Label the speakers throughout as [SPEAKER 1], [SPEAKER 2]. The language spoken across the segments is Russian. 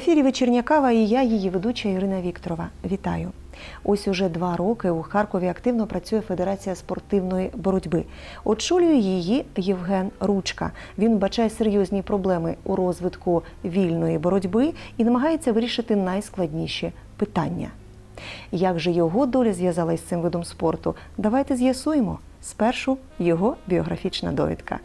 [SPEAKER 1] Ефірі вечірня кава і я, її ведуча Ірина Вікторова. Вітаю. Ось уже два роки у Харкові активно працює Федерація спортивної боротьби. Очолює її Євген Ручка. Він бачає серйозні проблеми у розвитку вільної боротьби і намагається вирішити найскладніші питання. Як же його доля зв'язалась з цим видом спорту? Давайте з'ясуємо. Спершу його біографічна довідка.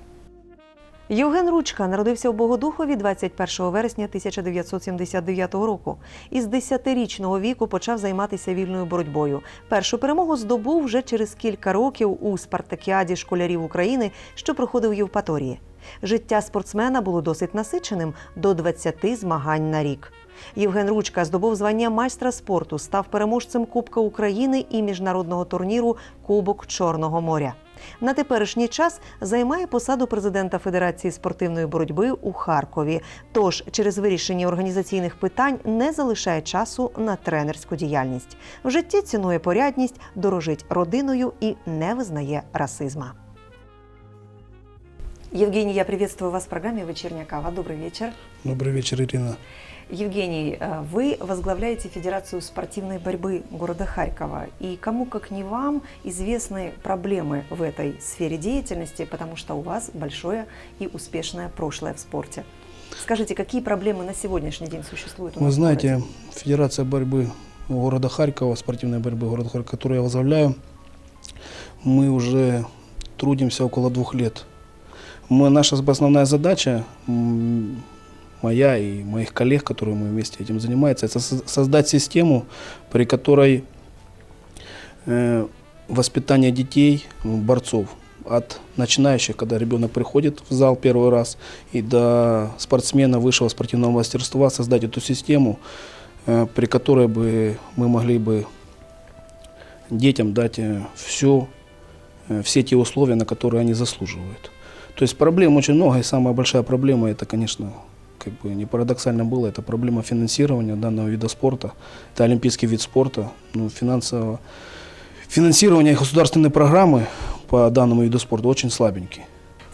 [SPEAKER 1] Євген Ручка народився у Богодухові 21 вересня 1979 року. Із 10-річного віку почав займатися вільною боротьбою. Першу перемогу здобув вже через кілька років у спартакіаді школярів України, що проходив Євпаторії. Життя спортсмена було досить насиченим до 20 змагань на рік. Євген Ручка здобув звання майстра спорту, став переможцем Кубка України і міжнародного турніру Кубок Чорного моря. На теперішній час займає посаду президента Федерації спортивної боротьби у Харкові. Тож через вирішення організаційних питань не залишає часу на тренерську діяльність. В житті цінує порядність, дорожить родиною і не визнає расизма. Евгений, я приветствую вас в программе «Вечерняя кава». Добрый вечер.
[SPEAKER 2] Добрый вечер, Ирина.
[SPEAKER 1] Евгений, э, вы возглавляете Федерацию спортивной борьбы города Харькова. И кому, как не вам, известны проблемы в этой сфере деятельности, потому что у вас большое и успешное прошлое в спорте. Скажите, какие проблемы на сегодняшний день существуют
[SPEAKER 2] Вы знаете? Федерация борьбы города Харькова, спортивной борьбы города Харькова, которую я возглавляю, мы уже трудимся около двух лет. Мы, наша основная задача, моя и моих коллег, которые мы вместе этим занимаются, это со- создать систему, при которой э, воспитание детей, борцов, от начинающих, когда ребенок приходит в зал первый раз, и до спортсмена высшего спортивного мастерства, создать эту систему, э, при которой бы мы могли бы детям дать все, все те условия, на которые они заслуживают. То есть проблем очень много, и самая большая проблема это, конечно, как бы не парадоксально было, это проблема финансирования данного вида спорта. Это олимпийский вид спорта, ну, финансово. Финансирование государственной программы по данному виду спорта очень слабенький.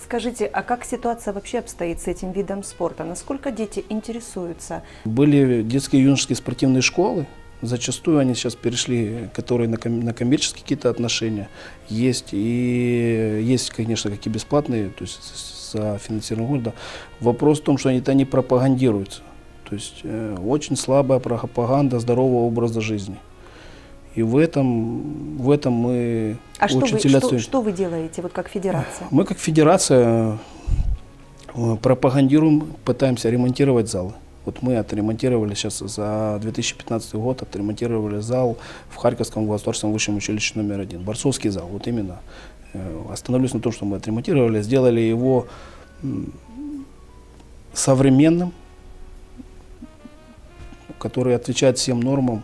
[SPEAKER 1] Скажите, а как ситуация вообще обстоит с этим видом спорта? Насколько дети интересуются?
[SPEAKER 2] Были детские и юношеские спортивные школы, зачастую они сейчас перешли, которые на, ком- на коммерческие какие-то отношения. Есть и есть, конечно, какие бесплатные, то есть за финансирование города. Вопрос в том, что это не пропагандируются. То есть э, очень слабая пропаганда здорового образа жизни. И в этом, в этом мы
[SPEAKER 1] А что
[SPEAKER 2] очень
[SPEAKER 1] вы,
[SPEAKER 2] сильно
[SPEAKER 1] что, что вы делаете, вот как федерация?
[SPEAKER 2] Мы как федерация э, пропагандируем, пытаемся ремонтировать залы. Вот мы отремонтировали сейчас за 2015 год, отремонтировали зал в Харьковском государственном высшем училище номер один. Борцовский зал, вот именно. Э, Остановлюсь на том, что мы отремонтировали, сделали его современным, который отвечает всем нормам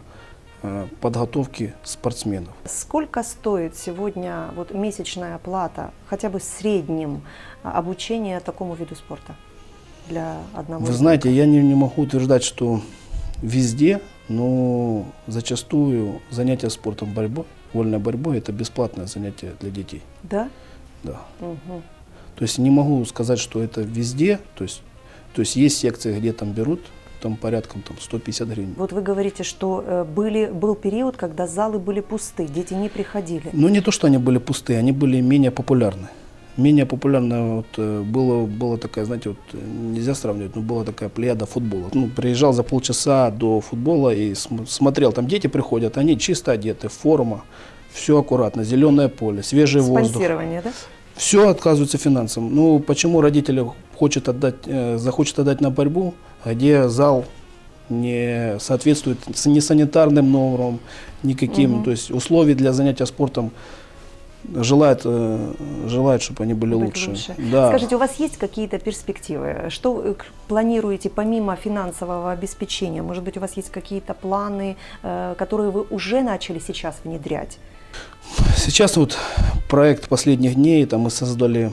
[SPEAKER 2] э, подготовки спортсменов.
[SPEAKER 1] Сколько стоит сегодня вот месячная оплата, хотя бы в среднем, а, обучение такому виду спорта для одного?
[SPEAKER 2] Вы знаете, я не, не могу утверждать, что везде, но зачастую занятия спортом борьбой, вольной борьбой, это бесплатное занятие для детей.
[SPEAKER 1] Да?
[SPEAKER 2] Да.
[SPEAKER 1] Мгм.
[SPEAKER 2] То есть не могу сказать, что это везде. То есть, то есть есть секции, где там берут там порядком там, 150 гривен.
[SPEAKER 1] Вот вы говорите, что э, были, был период, когда залы были пусты, дети не приходили.
[SPEAKER 2] Но не то, что они были пустые, они были менее популярны. Менее популярно вот, э, было, была такая, знаете, вот э, нельзя сравнивать, но была такая плеяда футбола. Ну, приезжал за полчаса до футбола и см- смотрел, там дети приходят, они чисто одеты, форма, все аккуратно, зеленое поле, свежий воздух.
[SPEAKER 1] Спонсирование, да?
[SPEAKER 2] Все отказывается финансам. Ну, почему родители хочет отдать, э, захочет отдать на борьбу, где зал не соответствует ни санитарным нормам, никаким,
[SPEAKER 1] Мгм.
[SPEAKER 2] то есть условий для занятия спортом желает, э, желает, чтобы они были
[SPEAKER 1] Быть
[SPEAKER 2] лучше.
[SPEAKER 1] лучше.
[SPEAKER 2] Да.
[SPEAKER 1] Скажите, у вас есть какие-то перспективы? Что вы планируете помимо финансового обеспечения? Может быть, у вас есть какие-то планы, э, которые вы уже начали сейчас внедрять?
[SPEAKER 2] Сейчас вот проект последних дней, там мы создали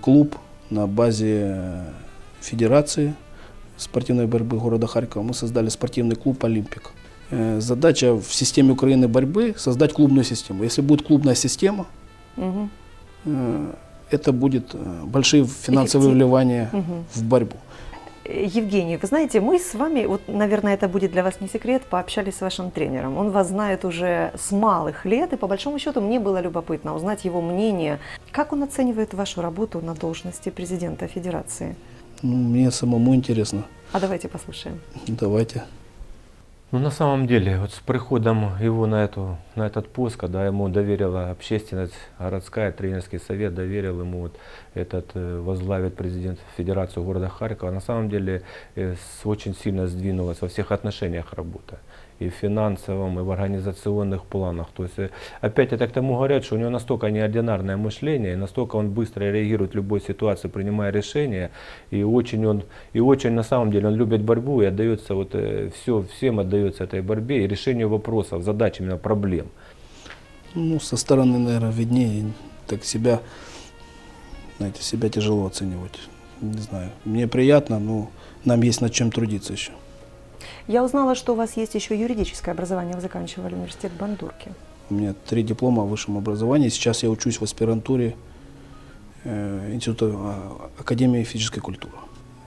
[SPEAKER 2] клуб на базе э, Федерации спортивной борьбы города Харькова. Мы создали спортивный клуб «Олимпик». Задача в системе Украины борьбы создать клубную систему. Если будет клубная система, Э, это будет э, большие финансовые
[SPEAKER 1] Эффектив-
[SPEAKER 2] вливания в борьбу.
[SPEAKER 1] Э, Евгений, вы знаете, мы с вами, вот, наверное, это будет для вас не секрет, пообщались с вашим тренером. Он вас знает уже с малых лет, и по большому счету мне было любопытно узнать его мнение. Как он оценивает вашу работу на должности президента Федерации?
[SPEAKER 2] Ну, мне самому интересно.
[SPEAKER 1] А давайте послушаем.
[SPEAKER 2] Давайте.
[SPEAKER 3] Ну, на самом деле, вот с приходом его на, эту, на этот пост, когда ему доверила общественность, городская, тренерский совет доверил ему вот этот, э, возглавит президент Федерацию города Харькова, на самом деле э, с- очень сильно сдвинулась во всех отношениях работа. И в финансовом, и в организационных планах. То есть, опять это к тому говорят, что у него настолько неординарное мышление, и настолько он быстро реагирует в любой ситуации, принимая решения, и очень он, и очень на самом деле он любит борьбу и отдается вот все, всем отдается этой борьбе и решению вопросов, задач, именно проблем.
[SPEAKER 2] Ну, со стороны, наверное, виднее. Так себя, знаете, себя тяжело оценивать. Не знаю. Мне приятно, но нам есть над чем трудиться еще.
[SPEAKER 1] Я узнала, что у вас есть еще юридическое образование. Вы заканчивали университет в Бандурке.
[SPEAKER 2] У меня три диплома о высшем образовании. Сейчас я учусь в аспирантуре э, Института а, Академии физической культуры.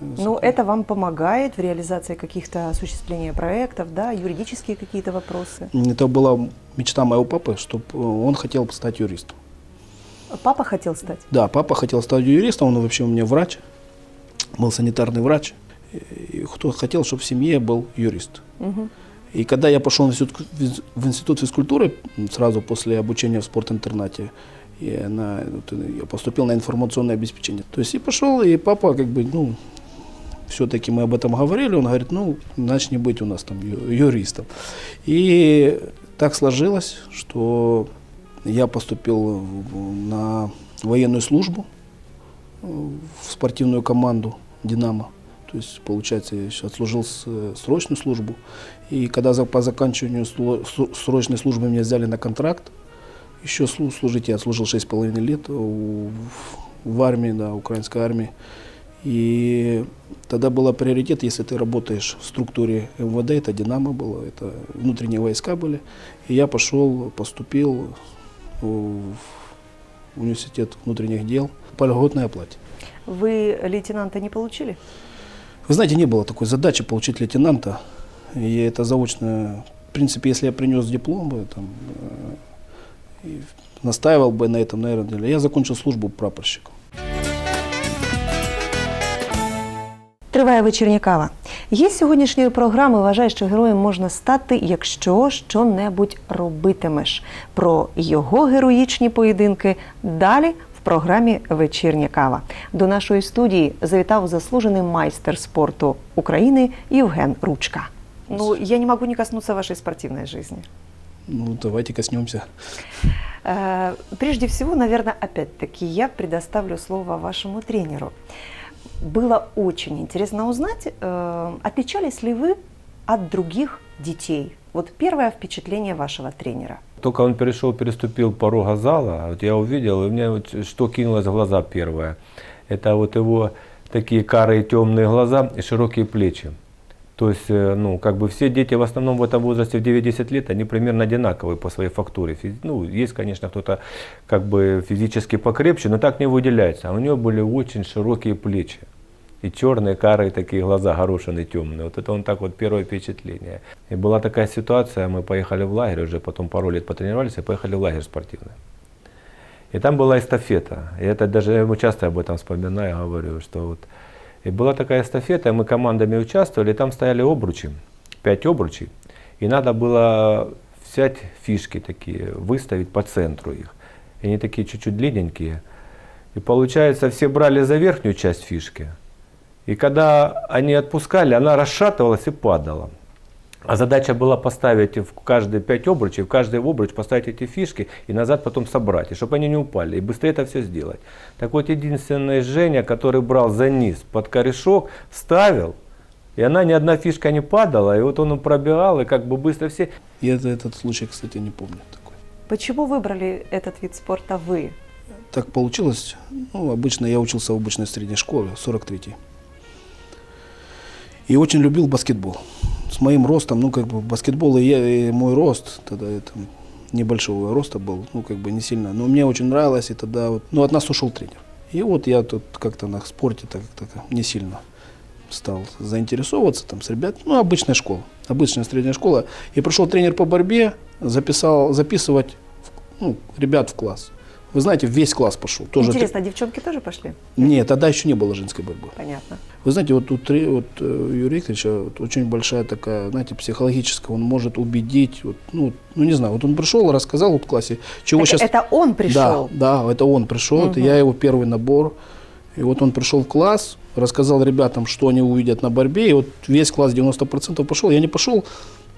[SPEAKER 1] Ну, это вам помогает в реализации каких-то осуществления проектов, да, юридические какие-то вопросы.
[SPEAKER 2] Это была мечта моего папы, чтобы он хотел стать юристом.
[SPEAKER 1] Папа хотел стать?
[SPEAKER 2] Да, папа хотел стать юристом, он вообще у меня врач, был санитарный врач. Кто хотел, чтобы в семье был юрист.
[SPEAKER 1] Мгм.
[SPEAKER 2] И когда я пошел в институт, физкультуры, сразу после обучения в спортинтернате, я, на, вот, я поступил на информационное обеспечение. То есть и пошел, и папа как бы, ну, все-таки мы об этом говорили, он говорит, ну, начни быть у нас там юристом. И так сложилось, что я поступил на военную службу, э, в спортивную команду «Динамо». То есть, получается, я отслужил э, срочную службу. И когда по заканчиванию срочной службы меня взяли на контракт, еще слу- служить я отслужил 6,5 лет в, в армии, да, украинской армии. И тогда был приоритет, если ты работаешь в структуре МВД, это «Динамо» было, это внутренние войска были. И я пошел, поступил в университет внутренних дел по льготной оплате.
[SPEAKER 1] Вы лейтенанта не получили?
[SPEAKER 2] Вы знаете, не было такой задачи получить лейтенанта. И это заочно, в принципе, если я принес диплом бы, там, э, и настаивал бы на этом, наверное, я закончил службу прапорщиком.
[SPEAKER 1] Триває вечірня кава. Гість сьогоднішньої програми вважає, що героєм можна стати, якщо що-небудь робитимеш. Про його героїчні поєдинки далі в програмі Вечірня кава. До нашої студії завітав заслужений майстер спорту України Євген Ручка. Ну, я не могу не коснуться вашей спортивной жизни.
[SPEAKER 2] Ну, давайте коснемся.
[SPEAKER 1] Э, Прежде всего, наверное, опять-таки я предоставлю слово вашему тренеру. Было очень интересно узнать, э, отличались ли вы от других детей? вот первое впечатление вашего тренера.
[SPEAKER 3] Только он перешел, переступил порога зала, вот я увидел, и мне вот что кинулось в глаза первое. Это вот его такие карые темные глаза и широкие плечи. То есть, э, ну, как бы все дети в основном в этом возрасте в 9-10 лет, они примерно одинаковые по своей фактуре. Ну, есть, конечно, кто-то как бы физически покрепче, но так не выделяется. А у него были очень широкие плечи. И черные, карые такие глаза, горошины темные. Вот это он так вот первое впечатление. И была такая ситуация, мы поехали в лагерь, уже потом пару лет потренировались и поехали в лагерь спортивный. И там была эстафета. И это даже я ему часто об этом вспоминаю, говорю, что вот и была такая эстафета, мы командами участвовали, и там стояли обручи, пять обручей, и надо было взять фишки такие, выставить по центру их. И они такие чуть-чуть длинненькие. И получается, все брали за верхнюю часть фишки, и когда они отпускали, она расшатывалась и падала. А задача была поставить в каждые пять обручей, в каждый обруч поставить эти фишки и назад потом собрать, и чтобы они не упали, и быстрее это все сделать. Так вот, единственный Женя, который брал за низ под корешок, ставил, и она ни одна фишка не падала, и вот он пробегал, и как бы быстро все.
[SPEAKER 2] И это, этот случай, кстати, не помню такой.
[SPEAKER 1] Почему выбрали этот вид спорта вы?
[SPEAKER 2] Так получилось. Ну, обычно я учился в обычной средней школе, 43-й. И очень любил баскетбол. С моим ростом, ну, как бы, баскетбол и, я, и мой рост, тогда это небольшого роста был, ну, как бы, не сильно. Но мне очень нравилось, и тогда вот, ну, от нас ушел тренер. И вот я тут как-то на спорте так, так не сильно стал заинтересовываться там с ребят, ну, обычная школа, обычная средняя школа. И пришел тренер по борьбе, записал, записывать ну, ребят в класс. Вы знаете, весь класс пошел. Тоже
[SPEAKER 1] Интересно, а девчонки тоже пошли?
[SPEAKER 2] Нет, тогда еще не было женской борьбы.
[SPEAKER 1] Понятно.
[SPEAKER 2] Вы знаете, вот у Три- вот, э, Юрия Викторовича вот очень большая такая, знаете, психологическая, он может убедить, вот, ну, ну не знаю, вот он пришел, рассказал вот в классе, чего
[SPEAKER 1] Так
[SPEAKER 2] сейчас...
[SPEAKER 1] Это он пришел?
[SPEAKER 2] Да, да, это он пришел, это я его первый набор. И вот он пришел в класс, рассказал ребятам, что они увидят на борьбе, и вот весь класс 90% пошел. Я не пошел,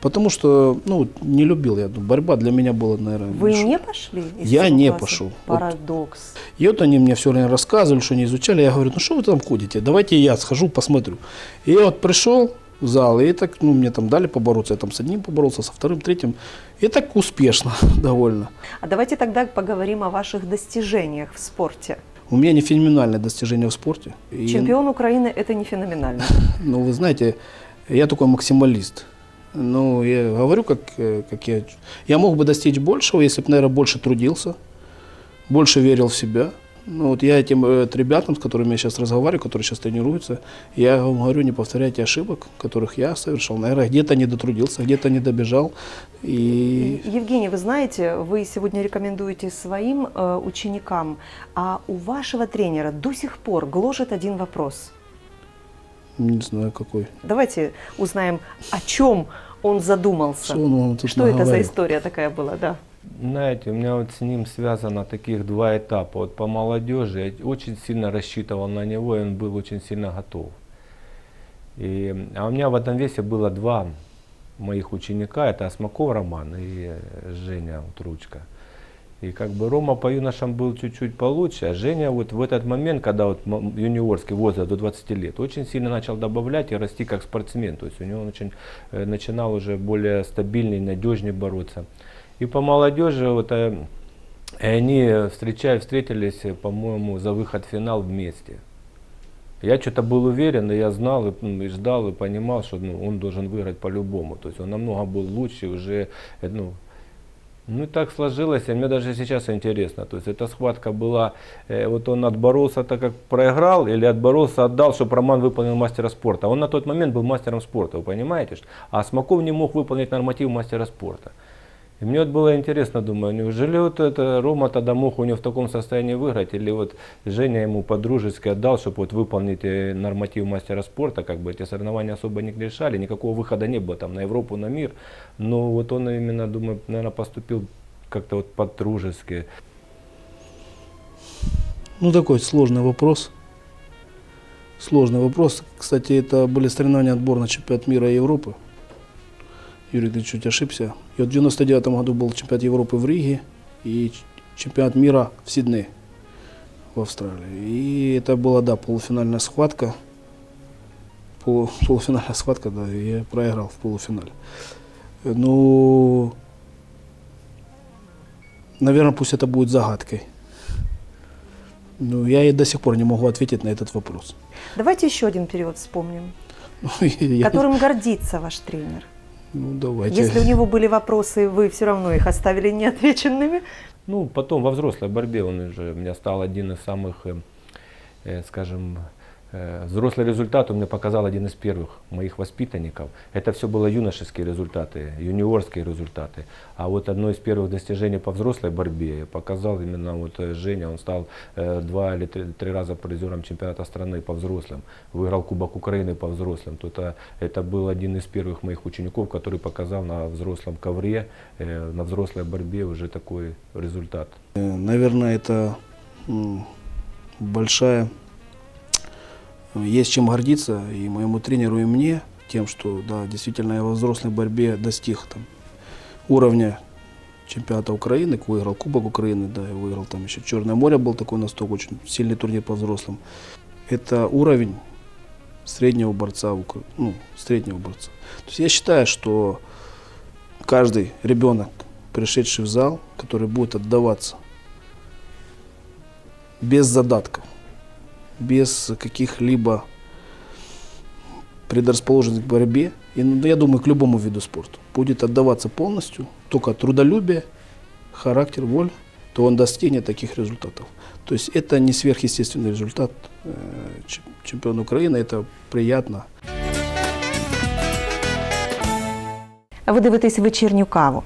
[SPEAKER 2] потому что, ну, не любил я. Борьба для меня была, наверное...
[SPEAKER 1] Вы не пошли?
[SPEAKER 2] Я не
[SPEAKER 1] класса?
[SPEAKER 2] пошел. Вот.
[SPEAKER 1] Парадокс.
[SPEAKER 2] И вот они мне все время рассказывали, что они изучали. Я говорю, ну что вы там ходите? Давайте я схожу, посмотрю. И я вот пришел в зал, и так, ну, мне там дали побороться. Я там с одним поборолся, со вторым, третьим. И так успешно довольно.
[SPEAKER 1] А давайте тогда поговорим о ваших достижениях в спорте.
[SPEAKER 2] У меня не феноменальное достижение в спорте. И,
[SPEAKER 1] Чемпион Украины – это не феноменально.
[SPEAKER 2] Ну, вы знаете, я такой максималист. Ну, я говорю, как, э, как я... Я мог бы достичь большего, если бы, наверное, больше трудился, больше верил в себя. Ну, вот я этим э, вот ребятам, с которыми я сейчас разговариваю, которые сейчас тренируются, я вам говорю, не повторяйте ошибок, которых я совершал. Наверное, где-то не дотрудился, где-то не добежал. И
[SPEAKER 1] Евгений, вы знаете, вы сегодня рекомендуете своим э, ученикам, а у вашего тренера до сих пор гложет один вопрос.
[SPEAKER 2] Не знаю, какой.
[SPEAKER 1] Давайте узнаем, о чем он задумался.
[SPEAKER 2] Что он вам тут
[SPEAKER 1] Что это за история такая была, да?
[SPEAKER 3] Знаете, у меня вот с ним связано таких два этапа. Вот по молодежи я очень сильно рассчитывал на него, и он был очень сильно готов. И, а у меня в этом весе было два моих ученика, это Осмаков Роман и Женя вот, Ручка. И как бы Рома по юношам был чуть-чуть получше, а Женя вот в этот момент, когда вот юниорский возраст до 20 лет, очень сильно начал добавлять и расти как спортсмен. То есть у него он очень э, начинал уже более стабильнее, надежнее бороться. И по молодежи вот э, и они встречая, встретились, э, по-моему, за выход в финал вместе. Я что-то был уверен, и я знал, и, и ждал, и понимал, что ну, он должен выиграть по-любому. То есть он намного был лучше уже. э, Ну, ну и так сложилось, и мне даже сейчас интересно. То есть эта схватка была, э, вот он отборолся так как проиграл, или отборолся, отдал, чтобы Роман выполнил мастера спорта. Он на тот момент был мастером спорта, вы понимаете? А Смаков не мог выполнить норматив мастера спорта. И мне вот было интересно, думаю, неужели вот это Рома тогда мог у него в таком состоянии выиграть, или вот Женя ему по-дружески отдал, чтобы вот выполнить э, норматив мастера спорта, как бы эти соревнования особо не решали, никакого выхода не было там на Европу, на мир, но вот он именно, думаю, наверное, поступил как-то вот по-дружески.
[SPEAKER 2] Ну, такой сложный вопрос. Сложный вопрос. Кстати, это были соревнования отбор на чемпионат мира и Европы. Юрий, ты чуть ошибся. И вот в 99 году был чемпионат Европы в Риге и чемпионат мира в Сиднее, в Австралии. И это была, да, полуфинальная схватка. Полу- полуфинальная схватка, да, я проиграл в полуфинале. Ну, наверное, пусть это будет загадкой. Ну, я и до сих пор не могу ответить на этот вопрос.
[SPEAKER 1] Давайте еще один период вспомним,
[SPEAKER 2] Ну,
[SPEAKER 1] которым гордится ваш тренер.
[SPEAKER 2] Ну, давайте.
[SPEAKER 1] Если у него были вопросы, вы все равно их оставили неотвеченными.
[SPEAKER 3] Ну, потом во взрослой борьбе он уже у меня стал один из самых, э, э, скажем, взрослый результат он мне показал один из первых моих воспитанников. Это все было юношеские результаты, юниорские результаты. А вот одно из первых достижений по взрослой борьбе показал именно вот э, Женя, он стал э, два или три, три раза призером чемпионата страны по взрослым, выиграл Кубок Украины по взрослым. То это, это был один из первых моих учеников, который показал на взрослом ковре, э, на взрослой борьбе уже такой результат.
[SPEAKER 2] Э, Наверное, это большая... Есть чем гордиться и моему тренеру, и мне, тем, что, да, действительно, я во взрослой борьбе достиг там, уровня чемпионата Украины, выиграл Кубок Украины, да, я выиграл там еще Черное море был такой насток, очень сильный турнир по взрослым. Это уровень среднего борца, ну, среднего борца. То есть я считаю, что каждый ребенок, пришедший в зал, который будет отдаваться без задатков, без каких-либо предрасположенность к борьбе, и, ну, я думаю, к любому виду спорта, будет отдаваться полностью, только трудолюбие, характер, воля, то он достигнет таких результатов. То есть это не сверхъестественный результат э, чем- чемпион Украины, это приятно.
[SPEAKER 1] Ви дивитесь вечірню каву.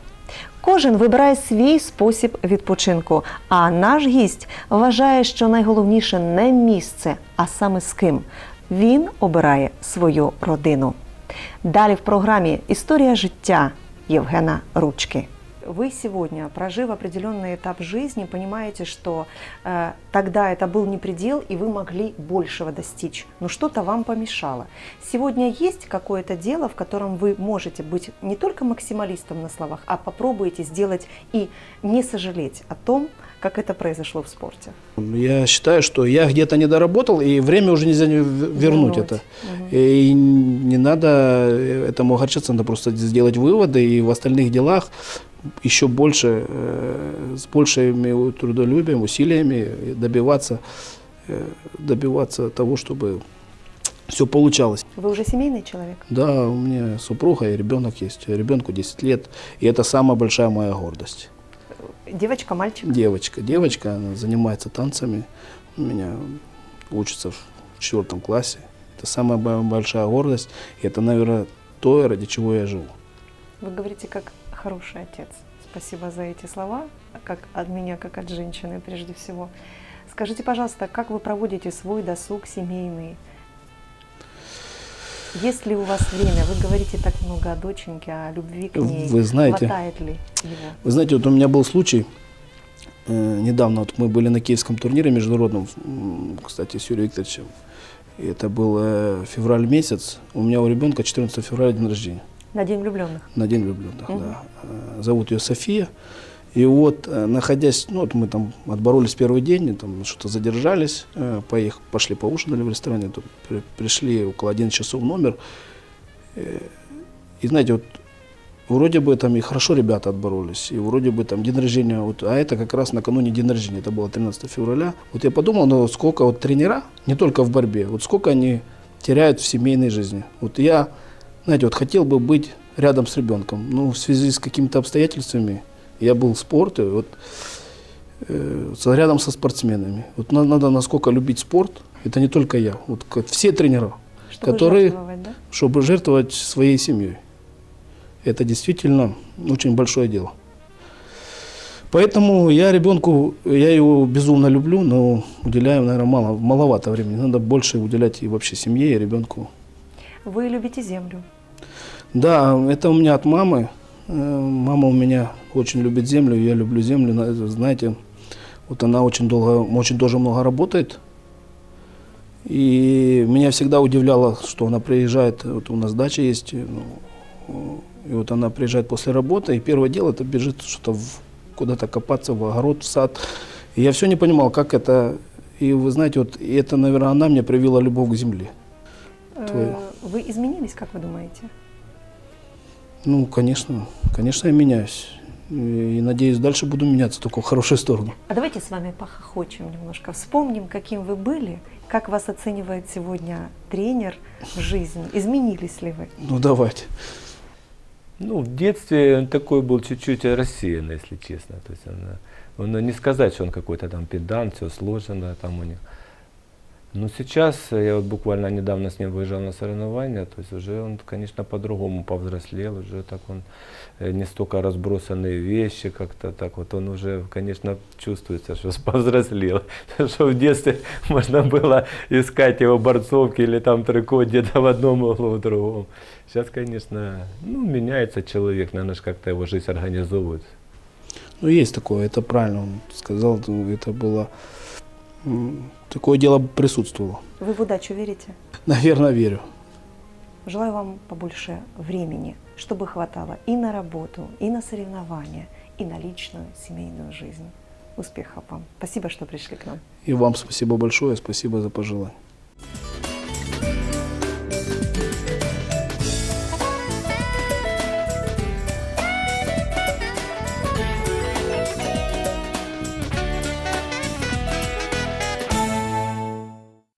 [SPEAKER 1] Кожен вибирає свій спосіб відпочинку. А наш гість вважає, що найголовніше не місце, а саме з ким. Він обирає свою родину. Далі в програмі Історія життя Євгена Ручки. Вы сегодня, прожив определенный этап жизни, понимаете, что э, тогда это был не предел, и вы могли большего достичь. Но что-то вам помешало. Сегодня есть какое-то дело, в котором вы можете быть не только максималистом на словах, а попробуете сделать и не сожалеть о том, как это произошло в спорте.
[SPEAKER 2] Я считаю, что я где-то не доработал, и время уже нельзя не в- вернуть это.
[SPEAKER 1] Мгм.
[SPEAKER 2] И не надо этому огорчаться, надо просто сделать выводы и в остальных делах еще больше, э, с большими трудолюбием, усилиями добиваться, э, добиваться того, чтобы все получалось.
[SPEAKER 1] Вы уже семейный человек?
[SPEAKER 2] Да, у меня супруга и ребенок есть. Ребенку 10 лет, и это самая большая моя гордость.
[SPEAKER 1] Девочка, мальчик?
[SPEAKER 2] Девочка. Девочка, она занимается танцами. У меня учится в четвертом классе. Это самая бо- большая гордость. И это, наверное, то, ради чего я живу.
[SPEAKER 1] Вы говорите как хороший отец. Спасибо за эти слова, как от меня, как от женщины прежде всего. Скажите, пожалуйста, как вы проводите свой досуг семейный? Есть ли у вас время? Вы говорите так много о доченьке, о любви к ней.
[SPEAKER 2] Вы знаете-
[SPEAKER 1] Хватает ли его?
[SPEAKER 2] Вы знаете, вот у меня был случай, э, недавно вот мы были на киевском турнире международном, кстати, с Юрием Викторовичем. И это был э, февраль месяц. У меня у ребенка 14 февраля день рождения.
[SPEAKER 1] На День влюбленных.
[SPEAKER 2] На День влюбленных,
[SPEAKER 1] Мгм.
[SPEAKER 2] да. Э, Зовут ее София. И вот, э, находясь, ну вот мы там отборолись первый день, там что-то задержались, э, поех- пошли поужинали в ресторане, тут при- пришли около 11 часов в номер. И знаете, вот вроде бы там и хорошо ребята отборолись, и вроде бы там день рождения, вот, а это как раз накануне день рождения, это было 13 февраля. Вот я подумал, ну сколько вот тренера, не только в борьбе, вот сколько они теряют в семейной жизни. Вот я, знаете, вот хотел бы быть рядом с ребенком, но в связи с какими-то обстоятельствами я был в спорте, вот э, рядом со спортсменами. Вот на- надо насколько любить спорт, это не только я, вот как все тренера,
[SPEAKER 1] Чтобы
[SPEAKER 2] Которые-
[SPEAKER 1] жертвовать, да?
[SPEAKER 2] чтобы жертвовать своей семьей. Это действительно очень большое дело. Поэтому я ребенку, я его безумно люблю, но уделяю, наверное, мало, маловато времени. Надо больше уделять и вообще семье, и ребенку.
[SPEAKER 1] Вы любите землю.
[SPEAKER 2] Да, это у меня от мамы. Э, Мама у меня очень любит землю, я люблю землю. На- Знаете, вот она очень долго, очень тоже много работает. И меня всегда удивляло, что она приезжает, вот у нас дача есть, э, ну, и вот она приезжает после работы, и первое дело это бежит что-то куда-то копаться в огород, в сад. И я все не понимал, как это. И вы знаете, вот и это, наверное, она мне привила любовь к земле. Твою.
[SPEAKER 1] Вы изменились, как вы думаете?
[SPEAKER 2] Ну, конечно, конечно, я меняюсь. И, надеюсь, дальше буду меняться, только в хорошую сторону.
[SPEAKER 1] А давайте с вами похохочем немножко, вспомним, каким вы были, как вас оценивает сегодня тренер в жизни. Изменились ли вы?
[SPEAKER 2] Ну, давайте.
[SPEAKER 3] Ну, в детстве он такой был чуть-чуть рассеянный, если честно. То есть он, он не сказать, что он какой-то там педант, все сложено там у него. Но сейчас, э, я вот буквально недавно с ним выезжал на соревнования, то есть уже он, конечно, по-другому повзрослел, уже так он э, не столько разбросанные вещи, как-то так вот он уже, конечно, чувствуется, что повзрослел. Что в детстве можно было искать его борцовки или там трико где-то в одном углу, в другом. Сейчас, конечно, ну, меняется человек, наверное, как-то его жизнь организовывает.
[SPEAKER 2] Ну, есть такое, это правильно он сказал, ну, это было... Такое дело присутствовало.
[SPEAKER 1] Вы в удачу верите?
[SPEAKER 2] Наверное, верю.
[SPEAKER 1] Желаю вам побольше времени, чтобы хватало и на работу, и на соревнования, и на личную семейную жизнь. Успехов вам. Спасибо, что пришли к нам.
[SPEAKER 2] И вам спасибо большое, спасибо за пожелание.